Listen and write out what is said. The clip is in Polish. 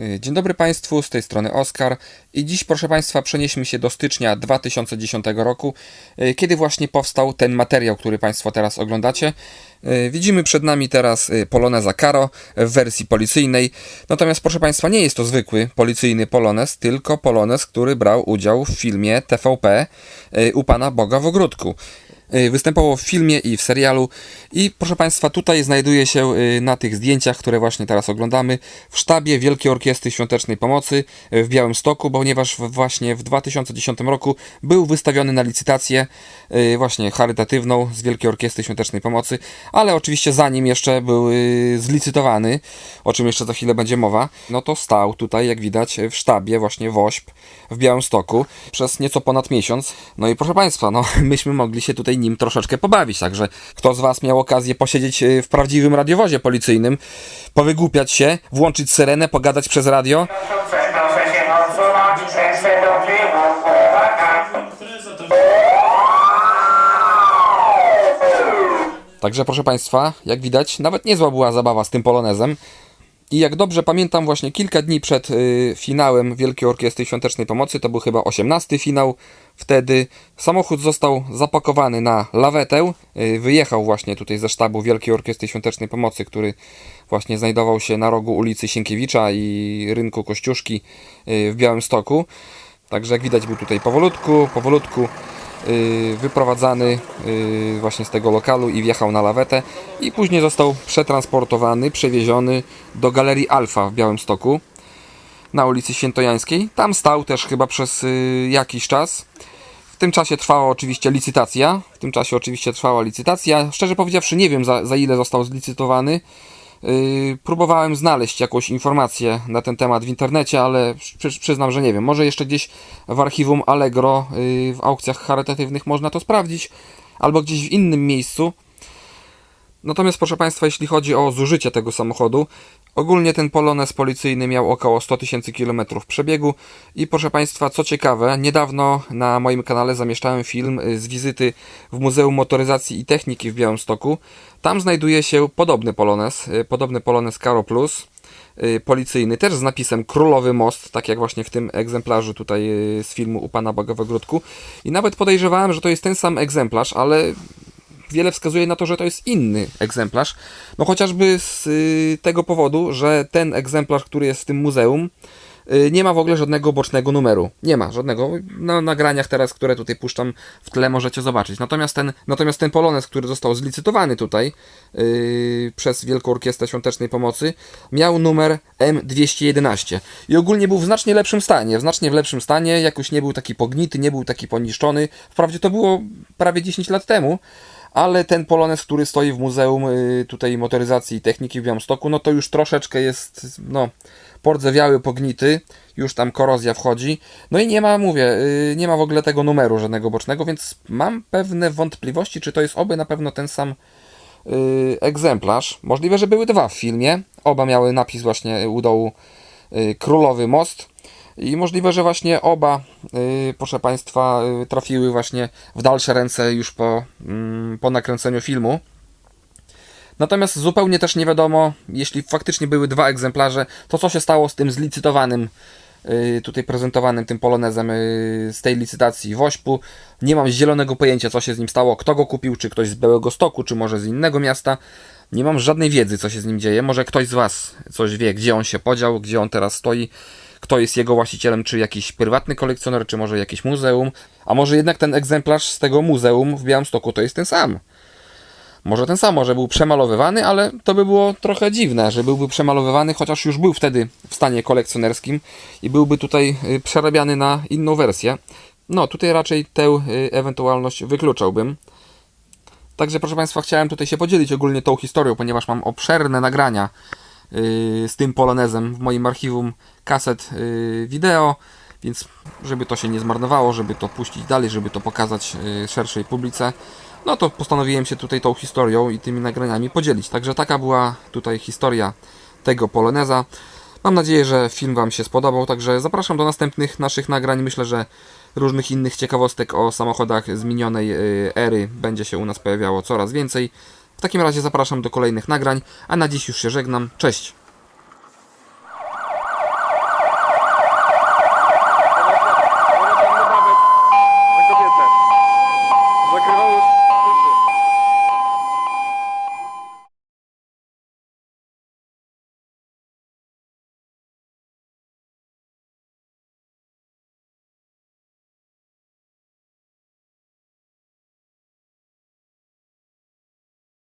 Y, Dzień dobry Państwu, z tej strony Oskar i dziś proszę Państwa przenieśmy się do stycznia 2010 roku, y, kiedy właśnie powstał ten materiał, który Państwo teraz oglądacie. Y, Widzimy przed nami teraz Poloneza Caro w wersji policyjnej, natomiast proszę Państwa nie jest to zwykły policyjny polonez, tylko polonez, który brał udział w filmie TVP u Pana Boga w Ogródku. Y, Występował w filmie i w serialu. I proszę Państwa, tutaj znajduje się y, na tych zdjęciach, które właśnie teraz oglądamy, w sztabie Wielkiej Orkiestry Świątecznej Pomocy y, w Białymstoku, ponieważ w- właśnie w 2010 roku był wystawiony na licytację właśnie charytatywną z Wielkiej Orkiestry Świątecznej Pomocy, ale oczywiście zanim jeszcze był zlicytowany, o czym jeszcze za chwilę będzie mowa, no to stał tutaj, jak widać, w sztabie właśnie WOŚP w Białymstoku przez nieco ponad miesiąc. No i proszę Państwa, no myśmy mogli się tutaj nim troszeczkę pobawić, także kto z Was miał okazję posiedzieć y, w prawdziwym radiowozie policyjnym, powygłupiać się, włączyć syrenę, pogadać przez radio. Także proszę Państwa, jak widać, nawet niezła była zabawa z tym polonezem. I jak dobrze pamiętam, właśnie kilka dni przed y, finałem Wielkiej Orkiestry Świątecznej Pomocy, to był chyba 18 finał, wtedy samochód został zapakowany na lawetę. Y, wyjechał właśnie tutaj ze sztabu Wielkiej Orkiestry Świątecznej Pomocy, który właśnie znajdował się na rogu ulicy Sienkiewicza i rynku Kościuszki y, w Białymstoku. Także jak widać był tutaj powolutku, powolutku wyprowadzany y, właśnie z tego lokalu i wjechał na lawetę i później został przetransportowany, przewieziony do Galerii Alfa w Białymstoku na ulicy Świętojańskiej. Tam stał też chyba przez y, jakiś czas. W tym czasie trwała oczywiście licytacja. W tym czasie oczywiście trwała licytacja. Szczerze powiedziawszy nie wiem za, za ile został zlicytowany. Yy, próbowałem znaleźć jakąś informację na ten temat w internecie, ale przy, przyznam, że nie wiem. Może jeszcze gdzieś w archiwum Allegro, yy, w aukcjach charytatywnych można to sprawdzić, albo gdzieś w innym miejscu. Natomiast proszę Państwa, jeśli chodzi o zużycie tego samochodu, ogólnie ten Polones policyjny miał około 100 tysięcy kilometrów przebiegu i proszę Państwa, co ciekawe, niedawno na moim kanale zamieszczałem film y, z wizyty w Muzeum Motoryzacji i Techniki w Białymstoku. Tam znajduje się podobny Polones, y, podobny Polones Caro Plus, y, policyjny, też z napisem Królowy Most, tak jak właśnie w tym egzemplarzu tutaj z filmu u Pana Boga w Ogródku. I nawet podejrzewałem, że to jest ten sam egzemplarz, ale wiele wskazuje na to, że to jest inny egzemplarz. No chociażby z y, tego powodu, że ten egzemplarz, który jest w tym muzeum, y, nie ma w ogóle żadnego bocznego numeru. Nie ma żadnego. Na nagraniach teraz, które tutaj puszczam w tle, możecie zobaczyć. Natomiast ten, natomiast ten Polones, który został zlicytowany tutaj y, przez Wielką Orkiestrę Świątecznej Pomocy, miał numer M211. I ogólnie był w znacznie lepszym stanie. W znacznie w lepszym stanie. Jakoś nie był taki pognity, nie był taki poniszczony. Wprawdzie to było prawie 10 lat temu ale ten Polones, który stoi w Muzeum y, tutaj Motoryzacji i Techniki w Białymstoku, no to już troszeczkę jest, no, pordzewiały, pognity, już tam korozja wchodzi, no i nie ma, mówię, y, nie ma w ogóle tego numeru żadnego bocznego, więc mam pewne wątpliwości, czy to jest oby na pewno ten sam y, egzemplarz. Możliwe, że były dwa w filmie, oba miały napis właśnie u dołu Królowy Most, i możliwe, że właśnie oba, y, proszę Państwa, y, trafiły właśnie w dalsze ręce już po, mm, po nakręceniu filmu. Natomiast zupełnie też nie wiadomo, jeśli faktycznie były dwa egzemplarze, to co się stało z tym zlicytowanym, y, tutaj prezentowanym tym polonezem z tej licytacji Wośpu. Nie mam zielonego pojęcia, co się z nim stało, kto go kupił, czy ktoś z Białego Stoku, czy może z innego miasta. Nie mam żadnej wiedzy, co się z nim dzieje. Może ktoś z Was coś wie, gdzie on się podział, gdzie on teraz stoi, kto jest jego właścicielem, czy jakiś prywatny kolekcjoner, czy może jakieś muzeum. A może jednak ten egzemplarz z tego muzeum w Białymstoku to jest ten sam. Może ten sam, może był przemalowywany, ale to by było trochę dziwne, że byłby przemalowywany, chociaż już był wtedy w stanie kolekcjonerskim i byłby tutaj y, przerabiany na inną wersję. No, tutaj raczej tę y, ewentualność wykluczałbym. Także proszę Państwa, chciałem tutaj się podzielić ogólnie tą historią, ponieważ mam obszerne nagrania z tym polonezem w moim archiwum kaset y, wideo, więc żeby to się nie zmarnowało, żeby to puścić dalej, żeby to pokazać y, szerszej publice, no to postanowiłem się tutaj tą historią i tymi nagraniami podzielić. Także taka była tutaj historia tego poloneza. Mam nadzieję, że film Wam się spodobał, także zapraszam do następnych naszych nagrań. Myślę, że różnych innych ciekawostek o samochodach z minionej y, ery będzie się u nas pojawiało coraz więcej. W takim razie zapraszam do kolejnych nagrań, a na dziś już się żegnam. Cześć!